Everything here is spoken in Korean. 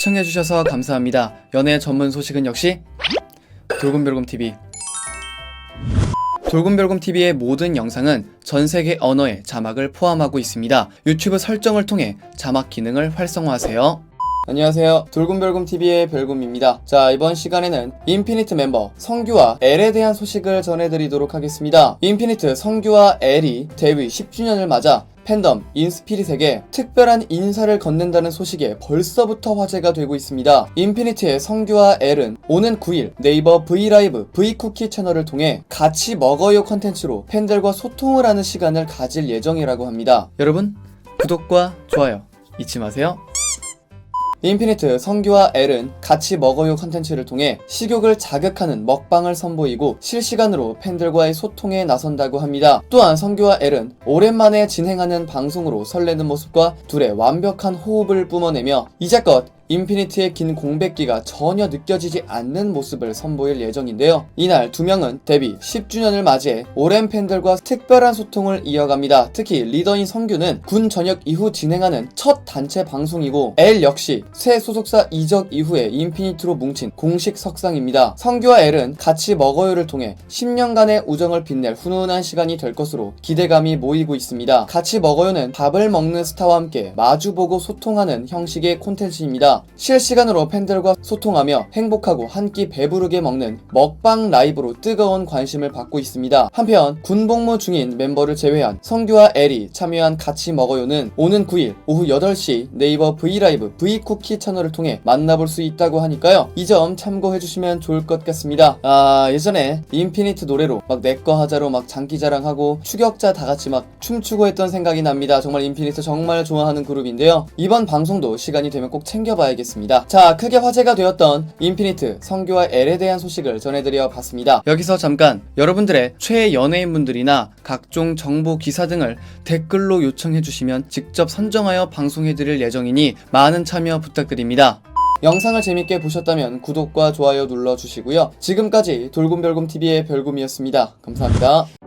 시청해주셔서 감사합니다. 연애 전문 소식은 역시 돌곰별곰TV. 돌곰별곰TV의 모든 영상은 전 세계 언어의 자막을 포함하고 있습니다. 유튜브 설정을 통해 자막 기능을 활성화하세요. 안녕하세요. 돌곰별곰TV의 별곰입니다. 자, 이번 시간에는 인피니트 멤버 성규와 L에 대한 소식을 전해드리도록 하겠습니다. 인피니트 성규와 L이 데뷔 10주년을 맞아 팬덤 인스피릿에게 특별한 인사를 건넨다는 소식에 벌써부터 화제가 되고 있습니다. 인피니트의 성규와 L은 오는 9일 네이버 브이라이브 브이쿠키 채널을 통해 같이 먹어요 컨텐츠로 팬들과 소통을 하는 시간을 가질 예정이라고 합니다. 여러분, 구독과 좋아요 잊지 마세요. 인피니트 성규와 L은 같이 먹어요 컨텐츠를 통해 식욕을 자극하는 먹방을 선보이고 실시간으로 팬들과의 소통에 나선다고 합니다. 또한 성규와 L은 오랜만에 진행하는 방송으로 설레는 모습과 둘의 완벽한 호흡을 뿜어내며 이제껏 인피니트의 긴 공백기가 전혀 느껴지지 않는 모습을 선보일 예정인데요. 이날 두 명은 데뷔 10주년을 맞이해 오랜 팬들과 특별한 소통을 이어갑니다. 특히 리더인 성규는 군 전역 이후 진행하는 첫 단체 방송이고 L 역시 새 소속사 이적 이후에 인피니트로 뭉친 공식 석상입니다. 성규와 L은 같이 먹어요를 통해 10년간의 우정을 빛낼 훈훈한 시간이 될 것으로 기대감이 모이고 있습니다. 같이 먹어요는 밥을 먹는 스타와 함께 마주보고 소통하는 형식의 콘텐츠입니다. 실시간으로 팬들과 소통하며 행복하고 한 끼 배부르게 먹는 먹방 라이브로 뜨거운 관심을 받고 있습니다. 한편 군복무 중인 멤버를 제외한 성규와 L이 참여한 같이 먹어요는 오는 9일 오후 8시 네이버 브이라이브 브이쿠키 채널을 통해 만나볼 수 있다고 하니까요. 이 점 참고해주시면 좋을 것 같습니다. 아 예전에 인피니트 노래로 막 내꺼 하자로 막 장기자랑하고 추격자 다 같이 막 춤추고 했던 생각이 납니다. 정말 인피니트 정말 좋아하는 그룹인데요. 이번 방송도 시간이 되면 꼭 챙겨 봐야겠습니다. 자, 크게 화제가 되었던 인피니트 성규와 L에 대한 소식을 전해드려 봤습니다. 여기서 잠깐 여러분들의 최애 연예인분들이나 각종 정보 기사 등을 댓글로 요청해 주시면 직접 선정하여 방송해 드릴 예정이니 많은 참여 부탁드립니다. 영상을 재밌게 보셨다면 구독과 좋아요 눌러주시고요. 지금까지 돌곰별곰TV의 별곰이었습니다. 감사합니다.